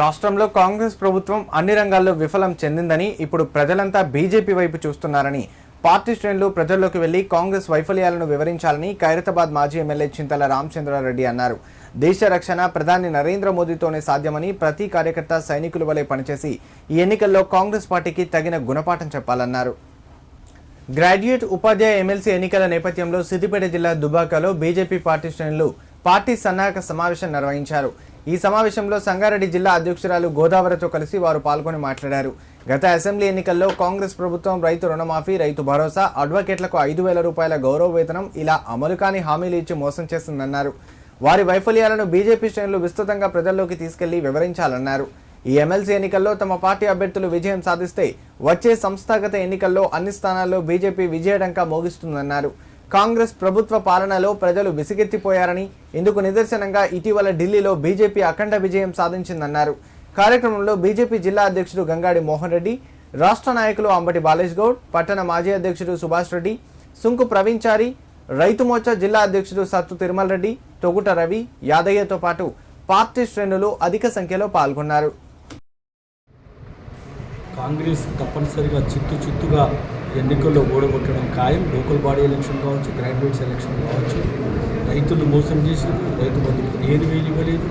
రాష్ట్రంలో కాంగ్రెస్ ప్రభుత్వం అన్ని రంగాల్లో విఫలం చెందిందని ఇప్పుడు ప్రజలంతా బీజేపీ వైపు చూస్తున్నారని పార్టీ శ్రేణులు ప్రజల్లోకి వెళ్ళి కాంగ్రెస్ వైఫల్యాలను వివరించాలని ఖైరతాబాద్ మాజీ ఎమ్మెల్యే చింతల రామచంద్రారెడ్డి అన్నారు. దేశ రక్షణ ప్రధాని నరేంద్ర మోదీతోనే సాధ్యమని ప్రతి కార్యకర్త సైనికుల వలె పనిచేసి ఈ ఎన్నికల్లో కాంగ్రెస్ పార్టీకి తగిన గుణపాఠం చెప్పాలన్నారు. గ్రాడ్యుయేట్ ఉపాధ్యాయ ఎమ్మెల్సీ ఎన్నికల నేపథ్యంలో సిద్దిపేట జిల్లా దుబాకలో బీజేపీ పార్టీ శ్రేణులు పార్టీ సన్నాహక సమావేశం నిర్వహించారు. ఈ సమావేశంలో సంగారెడ్డి జిల్లా అధ్యక్షురాలు గోదావరితో కలిసి వారు పాల్గొని మాట్లాడారు. గత అసెంబ్లీ ఎన్నికల్లో కాంగ్రెస్ ప్రభుత్వం రైతు రుణమాఫీ రైతు భరోసా అడ్వకేట్లకు ఐదు వేల రూపాయల గౌరవ వేతనం ఇలా అమలు కాని హామీలు ఇచ్చి మోసం చేస్తుందన్నారు. వారి వైఫల్యాలను బీజేపీ శ్రేణులు విస్తృతంగా ప్రజల్లోకి తీసుకెళ్ళి వివరించాలన్నారు. ఈ ఎమ్మెల్సీ ఎన్నికల్లో తమ పార్టీ అభ్యర్థులు విజయం సాధిస్తే వచ్చే సంస్థాగత ఎన్నికల్లో అన్ని స్థానాల్లో బీజేపీ విజయడంకా మోగిస్తుందన్నారు. కాంగ్రెస్ ప్రభుత్వ పాలనలో ప్రజలు విసిగెత్తిపోయారని ఇందుకు నిదర్శనంగా ఇటీవల ఢిల్లీలో బీజేపీ అఖండ విజయం సాధించిందన్నారు. కార్యక్రమంలో బీజేపీ జిల్లా అధ్యక్షుడు గంగాడి మోహన్ రెడ్డి రాష్ట్ర నాయకులు అంబటి బాలేష్ గౌడ్ పట్టణ మాజీ అధ్యక్షుడు సుభాష్ రెడ్డి సుంకు ప్రవీణ్చారి రైతు మోర్చా జిల్లా అధ్యక్షుడు సత్తు తిరుమల రెడ్డి తొగుట రవి యాదయ్యతో పాటు పార్టీ శ్రేణులు అధిక సంఖ్యలో పాల్గొన్నారు. కాంగ్రెస్ తప్పనిసరిగా చిత్తు చిత్తుగా ఎన్నికల్లో ఓడగొట్టడం ఖాయం. లోకల్ బాడీ ఎలక్షన్ కావచ్చు గ్రాడ్యుయేట్స్ ఎలక్షన్ కావచ్చు. రైతులు మోసం చేశారు రైతు బంధువులు పదిహేను వేలు ఇవ్వలేదు.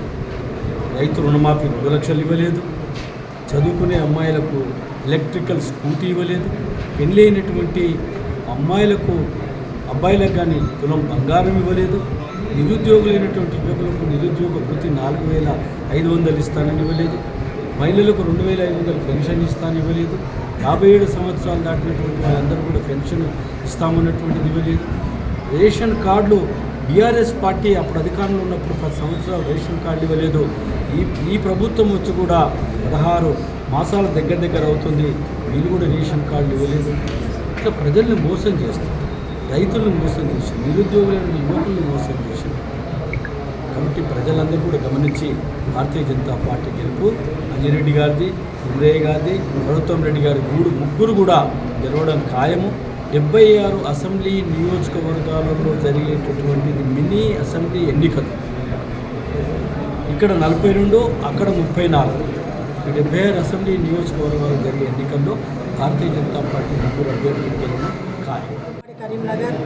రైతు రుణమాఫీ రెండు లక్షలు ఇవ్వలేదు. చదువుకునే అమ్మాయిలకు ఎలక్ట్రికల్ స్కూటీ ఇవ్వలేదు. పెళ్ళైనటువంటి అమ్మాయిలకు అబ్బాయిలకు కానీ తులం బంగారం ఇవ్వలేదు. నిరుద్యోగులైనటువంటి యువకులకు నిరుద్యోగ వృత్తి నాలుగు వేల ఐదు వందలు ఇస్తానని ఇవ్వలేదు. మహిళలకు రెండు వేల ఐదు వందలు పెన్షన్ ఇస్తాను ఇవ్వలేదు. యాభై ఏడు సంవత్సరాలు దాటినటువంటి వాళ్ళందరూ కూడా పెన్షన్ ఇస్తామన్నటువంటిది ఇవ్వలేదు రేషన్ కార్డులు బీఆర్ఎస్ పార్టీ అప్పుడు అధికారంలో ఉన్నప్పుడు పది సంవత్సరాలు రేషన్ కార్డు ఇవ్వలేదు. ఈ ఈ ప్రభుత్వం వచ్చి కూడా పదహారు మాసాల దగ్గర దగ్గర అవుతుంది. వీళ్ళు కూడా రేషన్ కార్డులు ఇవ్వలేదు. ఇట్లా ప్రజల్ని మోసం చేస్తారు రైతులను మోసం చేసి నిరుద్యోగులను యువకులను మోసం చేశారు కాబట్టి ప్రజలందరూ కూడా గమనించి భారతీయ జనతా పార్టీ గెలుపు అంజిరెడ్డి గారిది ఉమ్రయ్య గారిది ప్రభుత్వం రెడ్డి గారి మూడు ముగ్గురు కూడా గెలవడం ఖాయము. డెబ్బై ఆరు అసెంబ్లీ నియోజకవర్గాలలో జరిగేటటువంటిది మినీ అసెంబ్లీ ఎన్నికలు. ఇక్కడ నలభై రెండు అక్కడ ముప్పై నాలుగు. డెబ్బై ఆరు అసెంబ్లీ నియోజకవర్గాలు జరిగే ఎన్నికల్లో భారతీయ జనతా పార్టీ ముగ్గురు అభ్యర్థులు గెలవడం ఖాయం. కరీంనగర్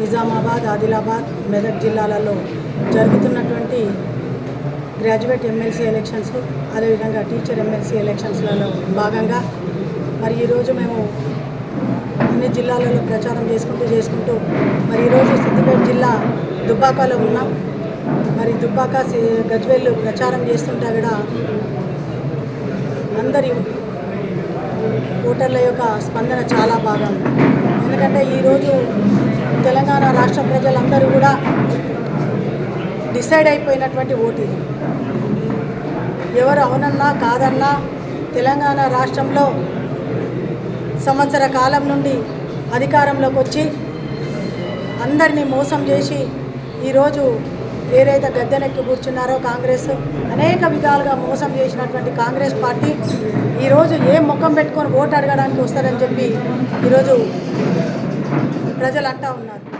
నిజామాబాద్ ఆదిలాబాద్ మెదక్ జిల్లాలలో జరుగుతున్నటువంటి గ్రాడ్యుయేట్ ఎమ్మెల్సీ ఎలక్షన్స్ అదేవిధంగా టీచర్ ఎమ్మెల్సీ ఎలక్షన్స్లలో భాగంగా మరి ఈరోజు మేము అన్ని జిల్లాలలో ప్రచారం చేసుకుంటూ చేసుకుంటూ మరి ఈరోజు సిద్దిపేట జిల్లా దుబ్బాకలో ఉన్నాం. మరి దుబ్బాక సి- ప్రచారం చేస్తుంటే కూడా అందరి ఓటర్ల యొక్క స్పందన చాలా బాగా ఉంది. ఎందుకంటే ఈరోజు తెలంగాణ రాష్ట్ర ప్రజలందరూ కూడా డిసైడ్ అయిపోయినటువంటి ఓటు ఇది. ఎవరు అవునన్నా కాదన్నా తెలంగాణ రాష్ట్రంలో సంవత్సర కాలం నుండి అధికారంలోకి వచ్చి అందరినీ మోసం చేసి ఈరోజు ఏదైతే గద్దెనెక్కి కూర్చున్నారో కాంగ్రెస్ అనేక విధాలుగా మోసం చేసినటువంటి కాంగ్రెస్ పార్టీ ఈరోజు ఏ ముఖం పెట్టుకొని ఓటు అడగడానికి వస్తారని చెప్పి ఈరోజు ప్రజలు అంటా ఉన్నారు.